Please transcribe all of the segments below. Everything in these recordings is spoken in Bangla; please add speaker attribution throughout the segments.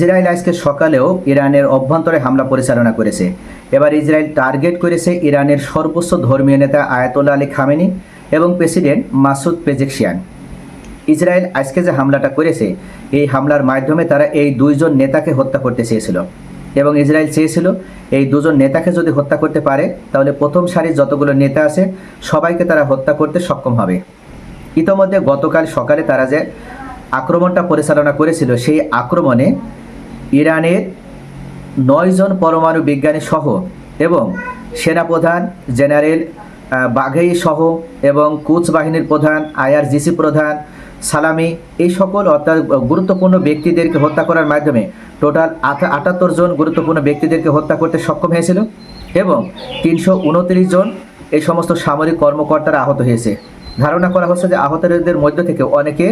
Speaker 1: ইসরায়েল আজকে সকালেও ইরানের অভ্যন্তরে হামলা পরিচালনা করেছে। এবার ইসরায়েল টার্গেট করেছে ইরানের সর্বোচ্চ ধর্মীয় নেতা আয়াতুল্লাহ আলী খামেনি এবং প্রেসিডেন্ট মাসুদ পেজেকশিয়ান। ইসরায়েল আজকে যে হামলাটা করেছে, এই হামলার মাধ্যমে তারা এই দুইজন নেতাকে হত্যা করতে চেয়েছিল এবং ইসরায়েল চেয়েছিল এই দুজন নেতাকে যদি হত্যা করতে পারে, তাহলে প্রথম সারির যতগুলো নেতা আছে, সবাইকে তারা হত্যা করতে সক্ষম হবে। ইতোমধ্যে গতকাল সকালে তারা যে আক্রমণটা পরিচালনা করেছিল, সেই আক্রমণে ইরানের নয়জন পরমাণু বিজ্ঞানী সহ এবং সেনাপ্রধান জেনারেল বাঘেই সহ এবং কুচ বাহিনীর প্রধান, আইআরজিসি প্রধান, সালামি এই সকল অর্থাৎ গুরুত্বপূর্ণ ব্যক্তিদেরকে হত্যা করার মাধ্যমে টোটাল আটাত্তর জন গুরুত্বপূর্ণ ব্যক্তিদেরকে হত্যা করতে সক্ষম হয়েছিল এবং তিনশো উনত্রিশ জন এই সমস্ত সামরিক কর্মকর্তারা আহত হয়েছে। ধারণা করা হচ্ছে যে আহতদের মধ্য থেকে অনেকে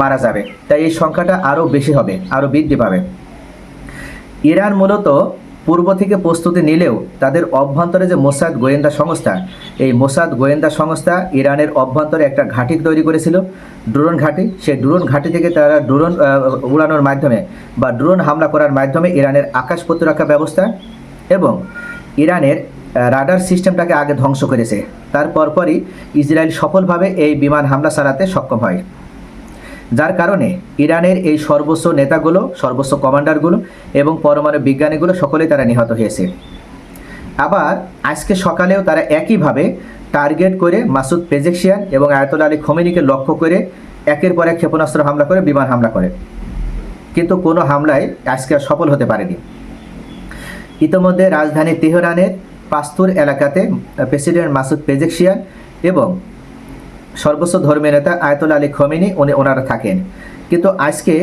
Speaker 1: মারা যাবে। তাই এই সংখ্যাটা আরও বেশি হবে, আরও বৃদ্ধি পাবে। ইরান মূলত পূর্ব থেকে প্রস্তুতি নিলেও তাদের অভ্যন্তরে যে মোসাদ গোয়েন্দা সংস্থা, এই মোসাদ গোয়েন্দা সংস্থা ইরানের অভ্যন্তরে একটা ঘাঁটি তৈরি করেছিল। ড্রোন ঘাঁটি, সেই ড্রোন ঘাঁটি থেকে তারা ড্রোন উড়ানোর মাধ্যমে বা ড্রোন হামলা করার মাধ্যমে ইরানের আকাশ প্রতিরক্ষা ব্যবস্থা এবং ইরানের রাডার সিস্টেমটাকে আগে ধ্বংস করেছে। তার পরপরই ইসরায়েল সফলভাবে এই বিমান হামলা চালাতে সক্ষম হয়। যার কারণে ইরানের এই সর্বোচ্চ নেতাগুলো, সর্বোচ্চ কমান্ডারগুলো এবং পরমাণু বিজ্ঞানীগুলো সকলেই তারা নিহত হয়েছে। আবার আজকে সকালেও তারা একইভাবে টার্গেট করে মাসুদ পেজেকশিয়ান এবং আয়তুল আলী খোমেনিকে লক্ষ্য করে একের পর এক ক্ষেপণাস্ত্র হামলা করে, বিমান হামলা করে। কিন্তু কোনো হামলায় আজকে আর সফল হতে পারেনি। ইতোমধ্যে রাজধানী তেহরানের পাস্তুর এলাকাতে প্রেসিডেন্ট মাসুদ পেজেকশিয়ান এবং সর্বোচ্চ ধর্মীয় নেতা আয়তুল আলী খমিনি, উনি ওনারা থাকেন। কিন্তু আজকে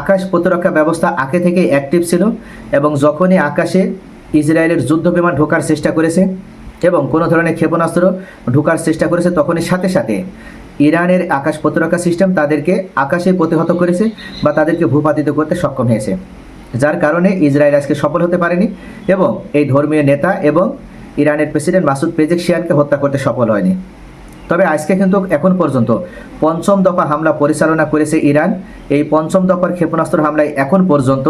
Speaker 1: আকাশ প্রতিরক্ষা ব্যবস্থা আগে থেকে অ্যাক্টিভ ছিল এবং যখনই আকাশে ইসরায়েলের যুদ্ধ বিমান ঢোকার চেষ্টা করেছে এবং কোনো ধরনের ক্ষেপণাস্ত্র ঢোকার চেষ্টা করেছে, তখনই সাথে সাথে ইরানের আকাশ প্রতিরক্ষা সিস্টেম তাদেরকে আকাশে প্রতিহত করেছে বা তাদেরকে ভূপাতিত করতে সক্ষম হয়েছে। যার কারণে ইসরায়েল আজকে সফল হতে পারেনি এবং এই ধর্মীয় নেতা এবং ইরানের প্রেসিডেন্ট মাসুদ পেজেকশিয়ানকে হত্যা করতে সফল হয়নি। তবে আজকে কিন্তু এখন পর্যন্ত পঞ্চম দফা হামলা পরিচালনা করেছে ইরান। এই পঞ্চম দফার ক্ষেপণাস্ত্র হামলায় এখন পর্যন্ত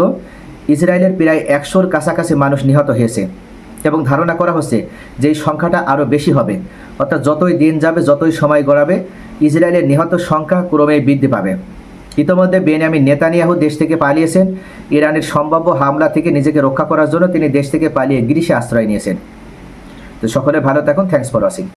Speaker 1: ইসরায়েলের প্রায় একশোর কাছাকাছি মানুষ নিহত হয়েছে এবং ধারণা করা হচ্ছে যে এই সংখ্যাটা আরও বেশি হবে। অর্থাৎ যতই দিন যাবে, যতই সময় গড়াবে, ইসরায়েলের নিহত সংখ্যা ক্রমেই বৃদ্ধি পাবে। ইতোমধ্যে বেনিয়ামিন নেতানিয়াহু দেশ থেকে পালিয়েছেন। ইরানের সম্ভাব্য হামলা থেকে নিজেকে রক্ষা করার জন্য তিনি দেশ থেকে পালিয়ে গ্রিসে আশ্রয় নিয়েছেন। তো সকলে ভালো থাকুন। Thanks for watching